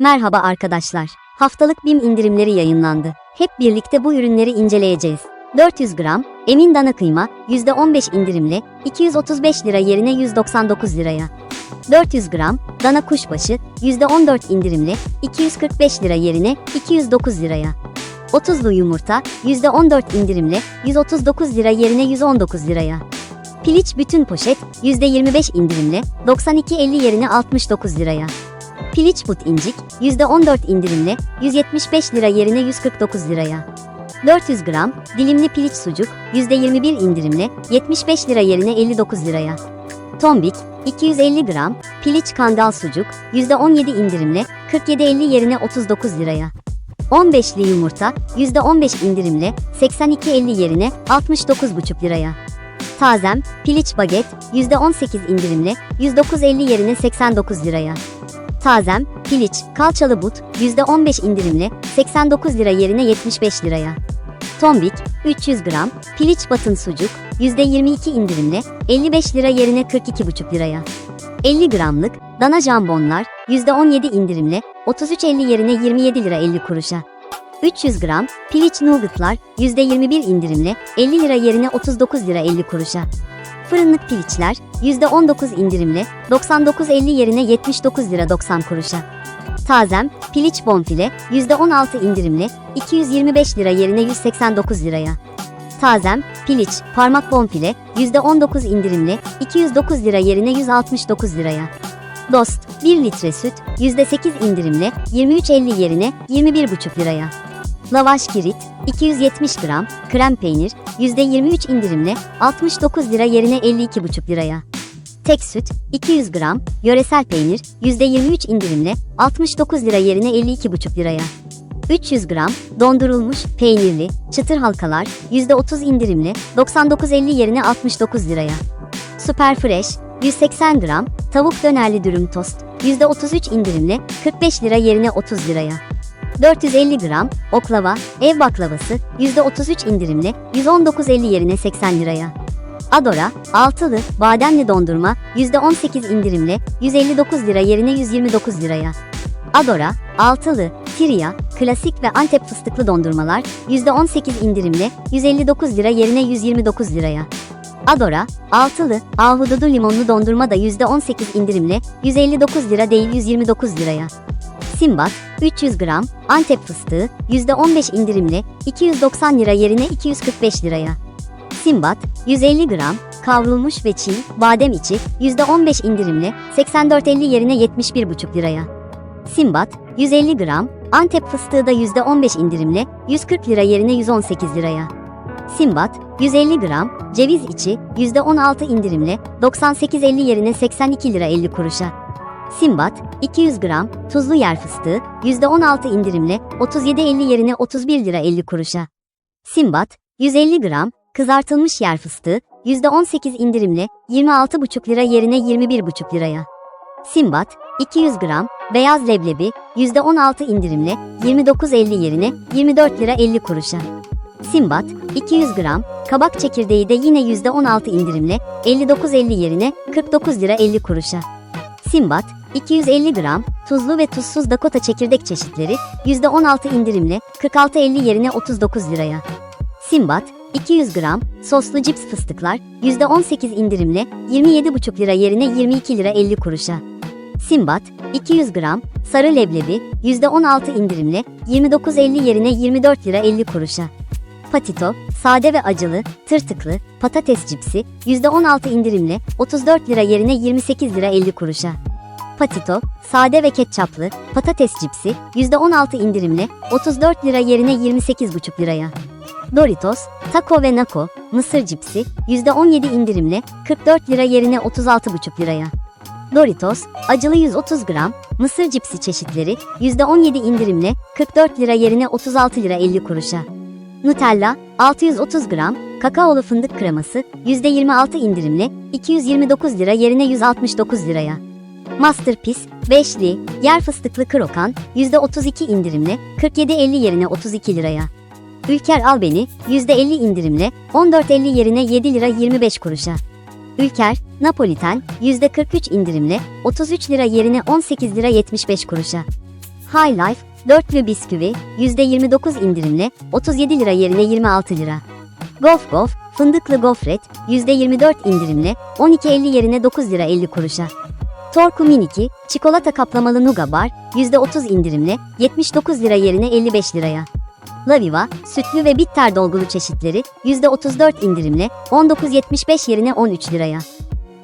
Merhaba arkadaşlar. Haftalık BİM indirimleri yayınlandı. Hep birlikte bu ürünleri inceleyeceğiz. 400 gram Emin dana kıyma %15 indirimle 235 lira yerine 199 liraya. 400 gram dana kuşbaşı %14 indirimle 245 lira yerine 209 liraya. 30'lu yumurta %14 indirimle 139 lira yerine 119 liraya. Piliç bütün poşet %25 indirimle 92.50 yerine 69 liraya. Piliç but incik %14 indirimle 175 lira yerine 149 liraya. 400 gram dilimli piliç sucuk %21 indirimle 75 lira yerine 59 liraya. Tombik 250 gram piliç kangal sucuk %17 indirimle 47.50 yerine 39 liraya. 15'li yumurta %15 indirimle 82.50 yerine 69,5 liraya. Tazem piliç baget %18 indirimle 109.50 yerine 89 liraya. Tazem, piliç, kalçalı but, %15 indirimle 89 lira yerine 75 liraya. Tombik, 300 gram, piliç batın sucuk, %22 indirimle 55 lira yerine 42,5 liraya. 50 gramlık, dana jambonlar, %17 indirimle 33.50 yerine 27 lira 50 kuruşa. 300 gram, piliç nuggetlar, %21 indirimle 50 lira yerine 39 lira 50 kuruşa. Fırınlık piliçler %19 indirimle 99.50 yerine 79 lira 90 kuruşa. Tazem piliç bonfile %16 indirimle 225 lira yerine 189 liraya. Tazem piliç parmak bonfile %19 indirimle 209 lira yerine 169 liraya. Dost 1 litre süt %8 indirimle 23.50 yerine 21,5 liraya. Lavaş kirit 270 gram, krem peynir %23 indirimle 69 lira yerine 52,5 liraya. Tek süt 200 gram, yöresel peynir %23 indirimle 69 lira yerine 52,5 liraya. 300 gram dondurulmuş peynirli çıtır halkalar %30 indirimle 99.50 yerine 69 liraya. Super Fresh 180 gram tavuk dönerli dürüm tost %33 indirimle 45 lira yerine 30 liraya. 450 gram oklava ev baklavası %33 indirimle 119.50 yerine 80 liraya. Adora altılı bademli dondurma %18 indirimle 159 lira yerine 129 liraya. Adora altılı Triya klasik ve Antep fıstıklı dondurmalar %18 indirimle 159 lira yerine 129 liraya. Adora, altılı, ahududu limonlu dondurma da %18 indirimle 159 lira değil 129 liraya. Simbat, 300 gram, Antep fıstığı, %15 indirimle 290 lira yerine 245 liraya. Simbat, 150 gram, kavrulmuş ve çiğ, badem içi, %15 indirimle 84.50 yerine 71,5 liraya. Simbat, 150 gram, Antep fıstığı da %15 indirimle 140 lira yerine 118 liraya. Simbat, 150 gram, ceviz içi, %16 indirimle 98.50 yerine 82 lira 50 kuruşa. Simbat, 200 gram, tuzlu yer fıstığı, %16 indirimle 37.50 yerine 31 lira 50 kuruşa. Simbat, 150 gram, kızartılmış yer fıstığı, %18 indirimle 26,5 lira yerine 21,5 liraya. Simbat, 200 gram, beyaz leblebi, %16 indirimle 29.50 yerine 24 lira 50 kuruşa. Simbat, 200 gram, kabak çekirdeği de yine %16 indirimle 59.50 yerine 49 lira 50 kuruşa. Simbat, 250 gram, tuzlu ve tuzsuz Dakota çekirdek çeşitleri %16 indirimle 46.50 yerine 39 liraya. Simbat, 200 gram, soslu cips fıstıklar %18 indirimle 27,5 lira yerine 22 lira 50 kuruşa. Simbat, 200 gram, sarı leblebi %16 indirimle 29.50 yerine 24 lira 50 kuruşa. Patito, sade ve acılı, tırtıklı, patates cipsi, %16 indirimle 34 lira yerine 28 lira 50 kuruşa. Patito, sade ve ketçaplı, patates cipsi, %16 indirimle 34 lira yerine 28,5 liraya. Doritos, taco ve nako, mısır cipsi, %17 indirimle 44 lira yerine 36,5 liraya. Doritos, acılı 130 gram, mısır cipsi çeşitleri, %17 indirimle 44 lira yerine 36 lira 50 kuruşa. Nutella, 630 gram, kakaolu fındık kreması, %26 indirimle 229 lira yerine 169 liraya. Masterpiece, beşli, yer fıstıklı krokan, %32 indirimle 47.50 yerine 32 liraya. Ülker Albeni, %50 indirimle 14.50 yerine 7 lira 25 kuruşa. Ülker, Napoliten, %43 indirimle 33 lira yerine 18 lira 75 kuruşa. High Life, dörtlü bisküvi, %29 indirimle 37 lira yerine 26 lira. Gof Gof, fındıklı gofret, %24 indirimle 12.50 yerine 9 lira 50 kuruşa. Torku Miniki, çikolata kaplamalı Nuga Bar, %30 indirimle 79 lira yerine 55 liraya. Laviva, sütlü ve bitter dolgulu çeşitleri, %34 indirimle 19.75 yerine 13 liraya.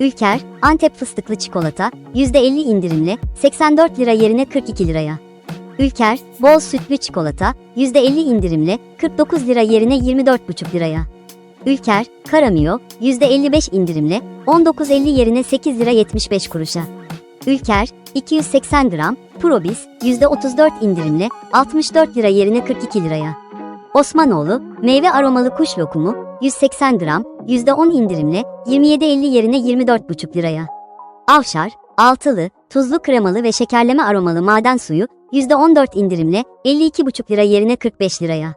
Ülker, Antep fıstıklı çikolata, %50 indirimle 84 lira yerine 42 liraya. Ülker, bol sütlü çikolata, %50 indirimle 49 lira yerine 24,5 liraya. Ülker, Karamio, %55 indirimle 19.50 yerine 8 lira 75 kuruşa. Ülker, 280 gram, Probis, %34 indirimle 64 lira yerine 42 liraya. Osmanoğlu, meyve aromalı kuş lokumu, 180 gram, %10 indirimle 27.50 yerine 24,5 liraya. Avşar, altılı, tuzlu kremalı ve şekerleme aromalı maden suyu, %14 indirimle 52,5 lira yerine 45 liraya.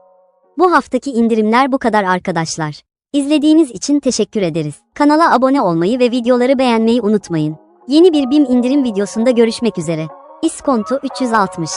Bu haftaki indirimler bu kadar arkadaşlar. İzlediğiniz için teşekkür ederiz. Kanala abone olmayı ve videoları beğenmeyi unutmayın. Yeni bir BİM indirim videosunda görüşmek üzere. İskonto 360